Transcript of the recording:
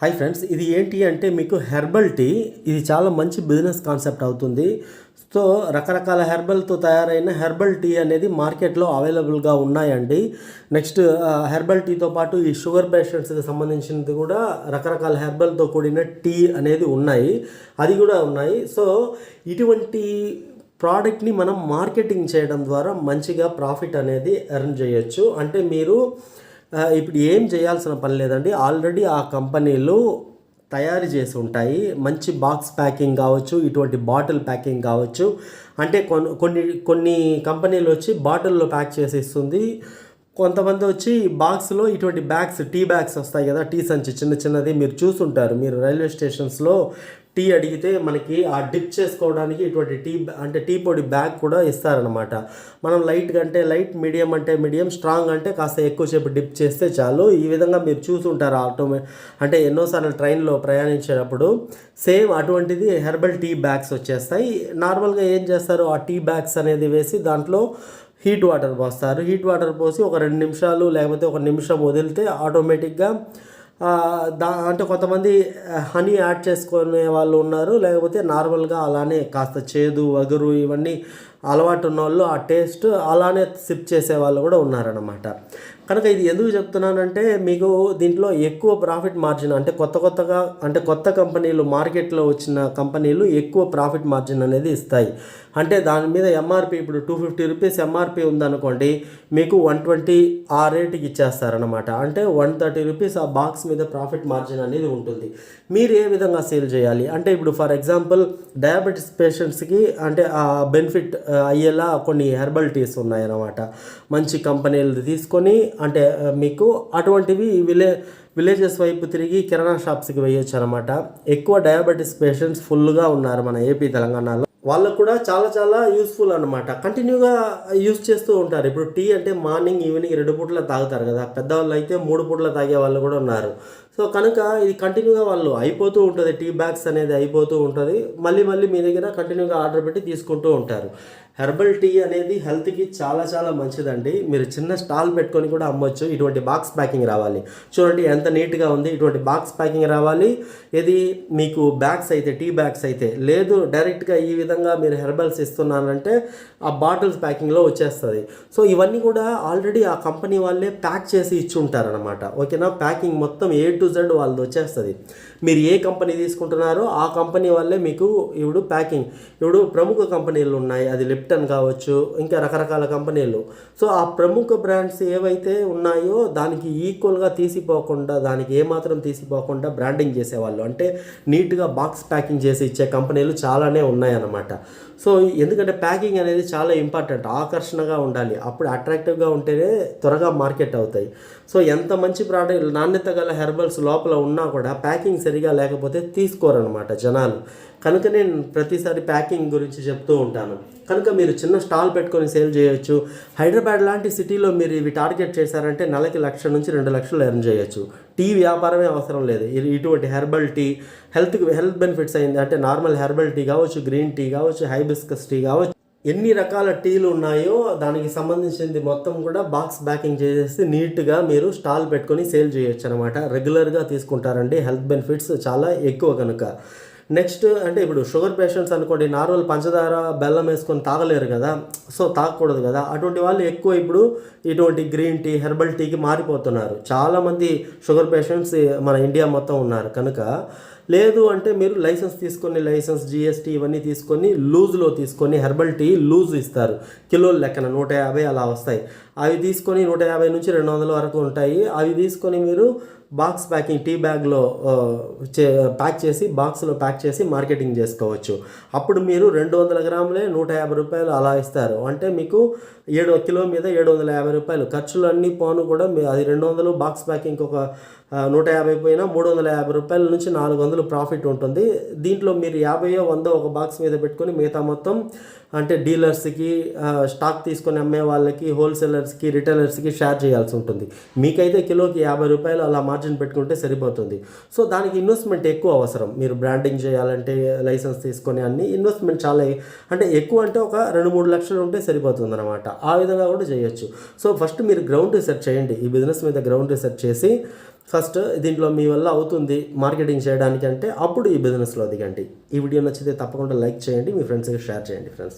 Hi friends ఇది ఏంటి అంటే మీకు హెర్బల్ టీ ఇది చాలా మంచి బిజినెస్ కాన్సెప్ట్ అవుతుంది. సో రకరకాల హెర్బల్తో తయారైన హెర్బల్ టీ అనేది మార్కెట్లో అవైలబుల్గా ఉన్నాయండి. నెక్స్ట్ హెర్బల్ టీతో పాటు ఈ షుగర్ పేషెంట్స్కి సంబంధించినది కూడా రకరకాల హెర్బల్తో కూడిన టీ అనేది ఉన్నాయి. అది కూడా ఉన్నాయి. సో ఇటువంటి ప్రోడక్ట్ని మనం మార్కెటింగ్ చేయడం ద్వారా మంచిగా ప్రాఫిట్ అనేది ఎర్న్ చేయొచ్చు. అంటే మీరు ఇప్పుడు ఏం చేయాల్సిన పని లేదండి. ఆల్రెడీ ఆ కంపెనీలు తయారు చేసి ఉంటాయి. మంచి బాక్స్ ప్యాకింగ్ కావచ్చు ఇటువంటి బాటిల్ ప్యాకింగ్ కావచ్చు. అంటే కొన్ని కొన్ని కొన్ని కంపెనీలు వచ్చి బాటిల్లో ప్యాక్ చేసి ఇస్తుంది. కొంతమంది వచ్చి బాక్స్లో ఇటువంటి బ్యాగ్స్ టీ బ్యాగ్స్ వస్తాయి కదా. టీ సంచి చిన్న చిన్నది మీరు చూసుంటారు. మీరు రైల్వే స్టేషన్స్లో టీ అడిగితే మనకి ఆ డిప్ చేసుకోవడానికి ఇటువంటి టీ అంటే టీ పొడి బ్యాగ్ కూడా ఇస్తారనమాట మనం లైట్ అంటే లైట్ మీడియం అంటే మీడియం స్ట్రాంగ్ అంటే కాస్త ఎక్కువసేపు డిప్ చేస్తే చాలు. ఈ విధంగా మీరు చూసుంటారు ఆటోమే అంటే ఎన్నోసార్లు ట్రైన్లో ప్రయాణించేటప్పుడు సేమ్ అటువంటిది హెర్బల్ టీ బ్యాగ్స్ వచ్చేస్తాయి. నార్మల్గా ఏం చేస్తారు? ఆ టీ బ్యాగ్స్ అనేది వేసి దాంట్లో హీట్ వాటర్ పోస్తారు. హీట్ వాటర్ పోసి ఒక రెండు నిమిషాలు లేకపోతే ఒక నిమిషం వదిలితే ఆటోమేటిక్గా దా అంటే కొంతమంది హనీ యాడ్ చేసుకునే వాళ్ళు ఉన్నారు. లేకపోతే నార్మల్గా అలానే కాస్త చేదు వగరు ఇవన్నీ అలవాటు ఉన్న వాళ్ళు ఆ టేస్ట్ అలానే సిప్ చేసే వాళ్ళు కూడా ఉన్నారనమాట కనుక ఇది ఎందుకు చెప్తున్నానంటే మీకు దీంట్లో ఎక్కువ ప్రాఫిట్ మార్జిన్ అంటే కొత్త కొత్తగా అంటే కొత్త కంపెనీలు మార్కెట్లో వచ్చిన కంపెనీలు ఎక్కువ ప్రాఫిట్ మార్జిన్ అనేది ఇస్తాయి. అంటే దాని మీద ఎంఆర్పి ఇప్పుడు టూ ఫిఫ్టీ రూపీస్ ఎంఆర్పి ఉందనుకోండి మీకు వన్ ట్వంటీ ఆ రేటుకి ఇచ్చేస్తారనమాట అంటే వన్ థర్టీ రూపీస్ ఆ బాక్స్ మీద ప్రాఫిట్ మార్జిన్ అనేది ఉంటుంది. మీరు ఏ విధంగా సేల్ చేయాలి? అంటే ఇప్పుడు ఫర్ ఎగ్జాంపుల్ డయాబెటీస్ పేషెంట్స్కి అంటే ఆ బెనిఫిట్ అయ్యేలా కొన్ని హెర్బల్ టీస్ ఉన్నాయన్నమాట. మంచి కంపెనీలు తీసుకొని అంటే మీకు అటువంటివి విలే విలేజెస్ వైపు తిరిగి కిరాణా షాప్స్కి వేయొచ్చు అనమాట ఎక్కువ డయాబెటీస్ పేషెంట్స్ ఫుల్గా ఉన్నారు మన ఏపీ తెలంగాణలో. వాళ్ళకు కూడా చాలా చాలా యూస్ఫుల్ అనమాట కంటిన్యూగా యూస్ చేస్తూ ఉంటారు. ఇప్పుడు టీ అంటే మార్నింగ్ ఈవినింగ్ రెండు పూటలు తాగుతారు కదా. పెద్దవాళ్ళు అయితే మూడు పూటలు తాగే వాళ్ళు కూడా ఉన్నారు. సో కనుక ఇది కంటిన్యూగా వాళ్ళు అయిపోతూ ఉంటుంది. టీ బ్యాగ్స్ అనేది అయిపోతూ ఉంటుంది. మళ్ళీ మళ్ళీ మీ దగ్గర కంటిన్యూగా ఆర్డర్ పెట్టి తీసుకుంటూ ఉంటారు. హెర్బల్ టీ అనేది హెల్త్కి చాలా చాలా మంచిదండి. మీరు చిన్న స్టాల్ పెట్టుకొని కూడా అమ్మొచ్చు. ఇటువంటి బాక్స్ ప్యాకింగ్ రావాలి. చూడండి ఎంత నీట్గా ఉంది. ఇటువంటి బాక్స్ ప్యాకింగ్ రావాలి. ఇది మీకు బ్యాగ్స్ అయితే టీ బ్యాగ్స్ అయితే లేదు. డైరెక్ట్గా ఈ విధంగా మీరు హెర్బల్స్ ఇస్తున్నానంటే ఆ బాటిల్స్ ప్యాకింగ్లో వచ్చేస్తుంది. సో ఇవన్నీ కూడా ఆల్రెడీ ఆ కంపెనీ వాళ్ళే ప్యాక్ చేసి ఇచ్చి ఉంటారనమాట ఓకేనా? ప్యాకింగ్ మొత్తం ఏ టు జెడ్ వాళ్ళది వచ్చేస్తుంది. మీరు ఏ కంపెనీ తీసుకుంటున్నారో ఆ కంపెనీ వాళ్ళే మీకు ఇప్పుడు ప్యాకింగ్. ఇప్పుడు ప్రముఖ కంపెనీలు ఉన్నాయి. అది లిప్ లిప్టన్ కావచ్చు ఇంకా రకరకాల కంపెనీలు. సో ఆ ప్రముఖ బ్రాండ్స్ ఏవైతే ఉన్నాయో దానికి ఈక్వల్గా తీసిపోకుండా దానికి ఏమాత్రం తీసిపోకుండా బ్రాండింగ్ చేసేవాళ్ళు. అంటే నీట్గా బాక్స్ ప్యాకింగ్ చేసి ఇచ్చే కంపెనీలు చాలానే ఉన్నాయన్నమాట. సో ఎందుకంటే ప్యాకింగ్ అనేది చాలా ఇంపార్టెంట్ ఆకర్షణగా ఉండాలి. అప్పుడు అట్రాక్టివ్గా ఉంటేనే త్వరగా మార్కెట్ అవుతాయి. సో ఎంత మంచి ప్రోడక్ట్ నాణ్యత గల హెర్బల్స్ లోపల ఉన్నా కూడా ప్యాకింగ్ సరిగా లేకపోతే తీసుకోరనమాట జనాలు. కనుక నేను ప్రతిసారి ప్యాకింగ్ గురించి చెప్తూ ఉంటాను. కనుక మీరు చిన్న స్టాల్ పెట్టుకొని సేల్ చేయొచ్చు. హైదరాబాద్ లాంటి సిటీలో మీరు ఇవి టార్గెట్ చేశారంటే నెలకి లక్ష నుంచి రెండు లక్షలు ఎర్న్ చేయొచ్చు. టీ వ్యాపారమే అవసరం లేదు. ఇటువంటి హెర్బల్ టీ హెల్త్కి హెల్త్ బెనిఫిట్స్ అయింది అంటే నార్మల్ హెర్బల్ టీ కావచ్చు గ్రీన్ టీ కావచ్చు హైబిస్కస్ టీ కావచ్చు ఎన్ని రకాల టీలు ఉన్నాయో దానికి సంబంధించింది మొత్తం కూడా బాక్స్ ప్యాకింగ్ చేసేసి నీట్గా మీరు స్టాల్ పెట్టుకొని సేల్ చేయొచ్చు అనమాట రెగ్యులర్గా తీసుకుంటారండి. హెల్త్ బెనిఫిట్స్ చాలా ఎక్కువ కనుక. నెక్స్ట్ అంటే ఇప్పుడు షుగర్ పేషెంట్స్ అనుకోండి నార్మల్ పంచదార బెల్లం వేసుకొని తాగలేరు కదా. సో తాగకూడదు కదా. అటువంటి వాళ్ళు ఎక్కువ ఇప్పుడు ఇటువంటి గ్రీన్ టీ హెర్బల్ టీకి మారిపోతున్నారు. చాలామంది షుగర్ పేషెంట్స్ మన ఇండియా మొత్తం ఉన్నారు కనుక. లేదు అంటే మీరు లైసెన్స్ తీసుకొని లైసెన్స్ జిఎస్టీ ఇవన్నీ తీసుకొని లూజ్లో తీసుకొని హెర్బల్ టీ లూజ్ ఇస్తారు. కిలోల లెక్కన నూట యాభై అలా వస్తాయి. అవి తీసుకొని నూట యాభై నుంచి రెండు వందల వరకు ఉంటాయి. అవి తీసుకొని మీరు బాక్స్ ప్యాకింగ్ టీ బ్యాగ్లో చే ప్యాక్ చేసి బాక్స్లో ప్యాక్ చేసి మార్కెటింగ్ చేసుకోవచ్చు. అప్పుడు మీరు రెండు వందల గ్రాములే నూట యాభై రూపాయలు అలా ఇస్తారు. అంటే మీకు ఏడు కిలో మీద ఏడు వందల యాభై రూపాయలు. ఖర్చులు అన్నీ పోను కూడా మీ అది రెండు వందలు బాక్స్ ప్యాకింగ్ ఒక నూట యాభై పోయినా మూడు వందల యాభై రూపాయల నుంచి నాలుగు వందలు ప్రాఫిట్ ఉంటుంది. దీంట్లో మీరు యాభైయో వందో ఒక బాక్స్ మీద పెట్టుకొని మిగతా మొత్తం అంటే డీలర్స్కి స్టాక్ తీసుకొని అమ్మే వాళ్ళకి హోల్సేలర్స్కి రిటైలర్స్కి షేర్ చేయాల్సి ఉంటుంది. మీకైతే కిలోకి యాభై రూపాయలు అలా మార్జిన్ పెట్టుకుంటే సరిపోతుంది. సో దానికి ఇన్వెస్ట్మెంట్ ఎక్కువ అవసరం. మీరు బ్రాండింగ్ చేయాలంటే లైసెన్స్ తీసుకొని అన్ని ఇన్వెస్ట్మెంట్ చాలా అంటే ఎక్కువ అంటే ఒక రెండు మూడు లక్షలు ఉంటే సరిపోతుంది అనమాట ఆ విధంగా కూడా చేయొచ్చు. సో ఫస్ట్ మీరు గ్రౌండ్ రీసెర్చ్ చేయండి. ఈ బిజినెస్ మీద గ్రౌండ్ రీసెర్చ్ చేసి ఫస్ట్ దీంట్లో మీ వల్ల అవుతుంది మార్కెటింగ్ చేయడానికి అంటే అప్పుడు ఈ బిజినెస్లో దిగండి. ఈ వీడియో నచ్చితే తప్పకుండా లైక్ చేయండి. మీ ఫ్రెండ్స్కి షేర్ చేయండి ఫ్రెండ్స్.